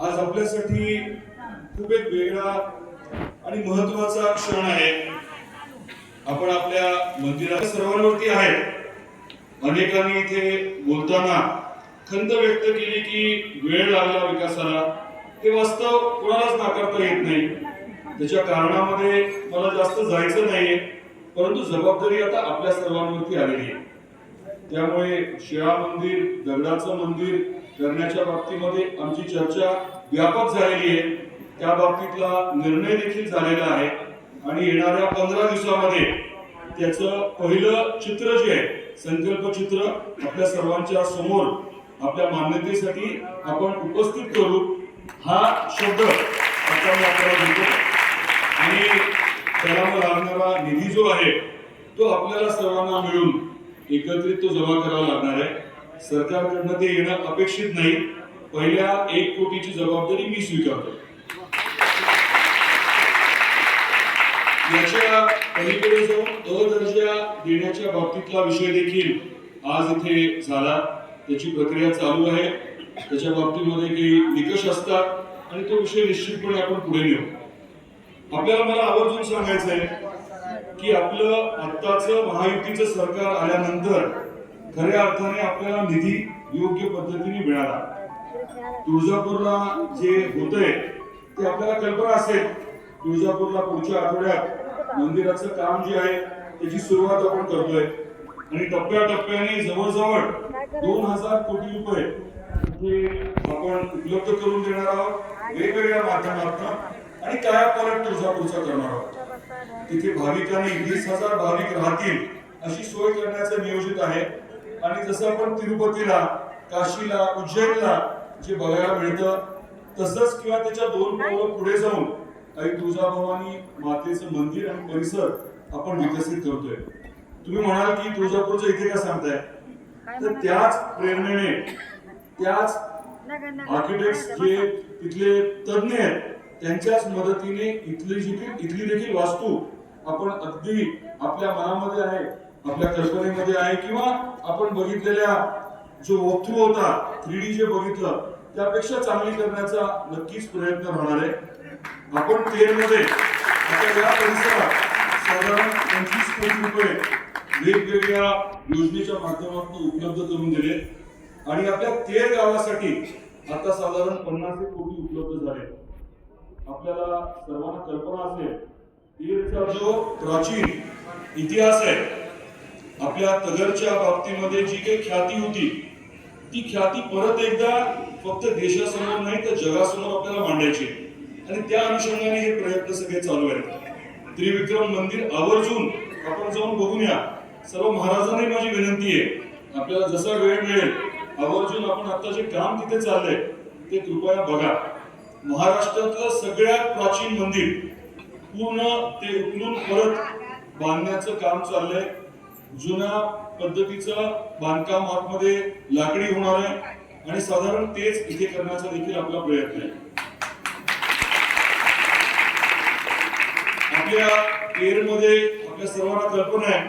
आज आपल्यासाठी खूप एक वेगळा आणि महत्त्वाचा क्षण आहे. आपण आपल्या मंदिरात सर्वांवरती आहे अनेकांनी इथे बोलताना खंत व्यक्त केली की वेळ लागला विकासाला. हे वास्तव कोणालाच नाकारता येत नाही. त्याच्या कारणामध्ये मला जास्त जायचं नाहीये परंतु जबाबदारी आता आपल्या सर्वांवरती आलेली आहे. त्यामुळे शिळा मंदिर दगडाचं मंदिर करण्याच्या बाबतीमध्ये आमची चर्चा व्यापक झालेली आहे. त्या बाबतीतला निर्णय देखील झालेला आहे. आणि येणाऱ्या पंधरा दिवसामध्ये त्याचं पहिलं चित्र जे आहे संकल्प चित्र आपल्या सर्वांच्या समोर आपल्या मान्यतेसाठी आपण उपस्थित करू हा शब्द आता मी आपल्याला देतो. आणि त्याला लागणारा निधी जो आहे तो आपल्याला सर्वांना मिळून एकत्रित तो जमा करावा लागणार आहे. सरकारकडनं ते येणं अपेक्षित नाही. पहिल्या एक कोटीची जबाबदारी मी स्वीकारतो. याच्या पलीकडे जो अ दर्जा देण्याच्या बाबतीतला विषय देखील आज इथे झाला. त्याची प्रक्रिया चालू आहे. त्याच्या बाबतीमध्ये काही निकष असतात आणि तो विषय निश्चितपणे आपण पुढे नेऊ. आपल्याला मला आवर्जून सांगायचं आहे की आपलं आत्ताचं महायुतीचं सरकार आल्यानंतर खऱ्या अर्थाने आपल्याला निधी योग्य पद्धतीने मिळाला. तुळजापूरला जे होतंय ते आपल्याला कल्पना असेल. तुळजापूरला पुढच्या आठवड्यात मंदिराचं काम जे आहे त्याची सुरुवात आपण करतोय. आणि टप्प्याटप्प्याने जवळजवळ दोन हजार कोटी रुपये आपण उपलब्ध करून देणार आहोत वेगवेगळ्या माध्यमातून. आणि काय परत तुळजापूरचा करणार आहोत. तिथे भाविकांनी वीस हजार भाविक राहतील अशी सोय करण्याचं नियोजित आहे. आणि जसं आपण तिरुपतीला काशीला उज्जैनला जे बघायला मिळतं तसंच किंवा त्याच्या दोन पावलं पुढे जाऊन आई तुळजाभवानी मातेचं मंदिर आणि परिसर आपण विकसित करतोय. तुम्ही म्हणाल की तुळजापूरचं इथे का सांगताय तर त्याच प्रेरणेने त्याच आर्किटेक्ट जे तिथले तज्ञ आहेत त्यांच्याच मदतीने इथली जी इथली देखील वास्तू आपण अगदी आपल्या मनामध्ये आहे आपल्या कल्पनेमध्ये आहे किंवा आपण बघितलेल्या जो वॉकथ्रू होता थ्री डी जे बघितलं त्यापेक्षा चांगली करण्याचा नक्कीच प्रयत्न राहणार आहे. आपण मध्ये आता या परिसरात साधारण पंचवीस कोटी रुपये वेगवेगळ्या योजनेच्या माध्यमातून उपलब्ध करून दिले. आणि आपल्या तेर गावासाठी आता साधारण पन्नास कोटी उपलब्ध झाले. आपल्याला सर्वांना कल्पना असेल तेरचा जो प्राचीन इतिहास आहे आपल्या तगरच्या बाबतीमध्ये जी काही ख्याती होती ती ख्याती परत एकदा फक्त देशासमोर नाही तर जगासमोर आपल्याला मांडायची आणि त्या अनुषंगाने हे प्रयत्न सगळे चालू आहेत. त्रिविक्रम मंदिर आवर्जून आपण जाऊन बघूया. सर्व महाराजांनी माझी विनंती आहे आपल्याला जसा वेळ मिळेल आवर्जून आपण आता जे काम तिथे चाललंय ते कृपया बघा. महाराष्ट्रातलं सगळ्यात प्राचीन मंदिर पूर्ण ते उकलून परत बांधण्याचं काम चाललंय. जुन्या पद्धतीचं बांधकाम आतमध्ये लाकडी होणार आहे आणि साधारण तेच इथे करण्याचा देखील आपला प्रयत्न आहे. आपल्या केरमध्ये आपल्या सर्वांना कल्पना आहे.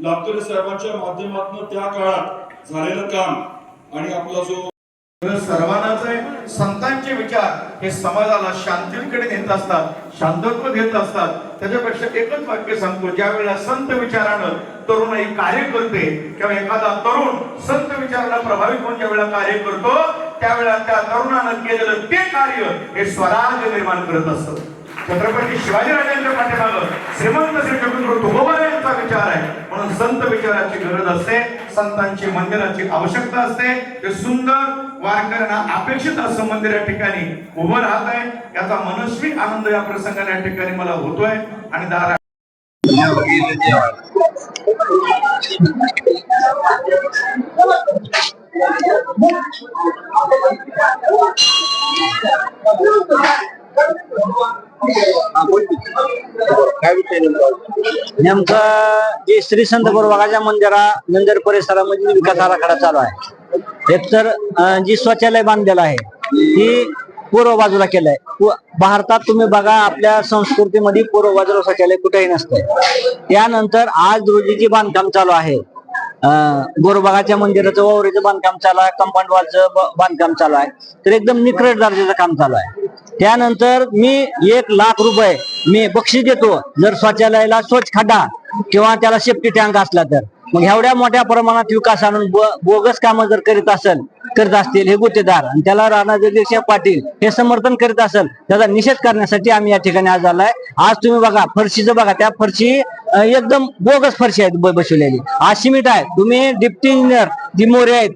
लाभतोरे साहेबांच्या माध्यमातून त्या काळात झालेलं काम आणि आपला जो सर्वांनाच आहे. संतांचे विचार हे समाजाला शांतीकडे नेत असतात शांतत्व देत असतात. त्याच्यापेक्षा एकच वाक्य सांगतो ज्या वेळेला संत विचारानं तरुणाई कार्य करते. किंवा एखादा तरुण संत विचाराला प्रभावित होऊन ज्या कार्य करतो त्यावेळेला त्या तरुणानं केलेलं ते कार्य हे स्वराज्य निर्माण करत असतं. छत्रपती शिवाजीराजांच्या पाठीमागं श्रीमंत श्री जगद्गुरु तुकोबा यांचा विचार आहे. म्हणून संत विचाराची गरज असते संतांची मंदिराची आवश्यकता असते. ते सुंदर वारकऱ्यांना अपेक्षित असं मंदिर या ठिकाणी उभं राहत आहे. याचा मनस्वी आनंद या प्रसंगाने या ठिकाणी मला होतोय. आणि दारा काय विषय नेमकं जे श्री संत गुरुबागाच्या मंदिरा मंदिर परिसरामध्ये विकास आराखडा चालू आहे. एकतर जी शौचालय बांधलेलं आहे ती पूर्व बाजूला केलंय. भारतात तुम्ही बघा आपल्या संस्कृतीमध्ये पूर्व बाजूला शौचालय कुठेही नसतंय. त्यानंतर आज रोजीची बांधकाम चालू आहे. गोरबागाच्या मंदिराचं वावरीचं बांधकाम चालू आहे कंपाऊंड वॉलचं बांधकाम चालू आहे. तर एकदम निकरट दर्जाचं काम चालू आहे. त्यानंतर मी एक लाख रुपये मी बक्षीस देतो. जर शौचालयाला स्वच्छ खड्डा किंवा त्याला सेफ्टी टँक असला तर. मग एवढ्या मोठ्या प्रमाणात विकास आणून ब- बोगस कामं जर करीत असेल करत असतील हे गुत्तेदार आणि त्याला राणा जगदीशसिंह पाटील हे समर्थन करीत असेल त्याचा निषेध करण्यासाठी आम्ही या ठिकाणी आज आलाय. आज तुम्ही बघा फरशीचं बघा त्या फरशी एकदम बोगस फरशी आहेत बसवलेली. आज सिमेंट आहे तुम्ही डिप्टी इंजिनियर जी मोरे आहेत.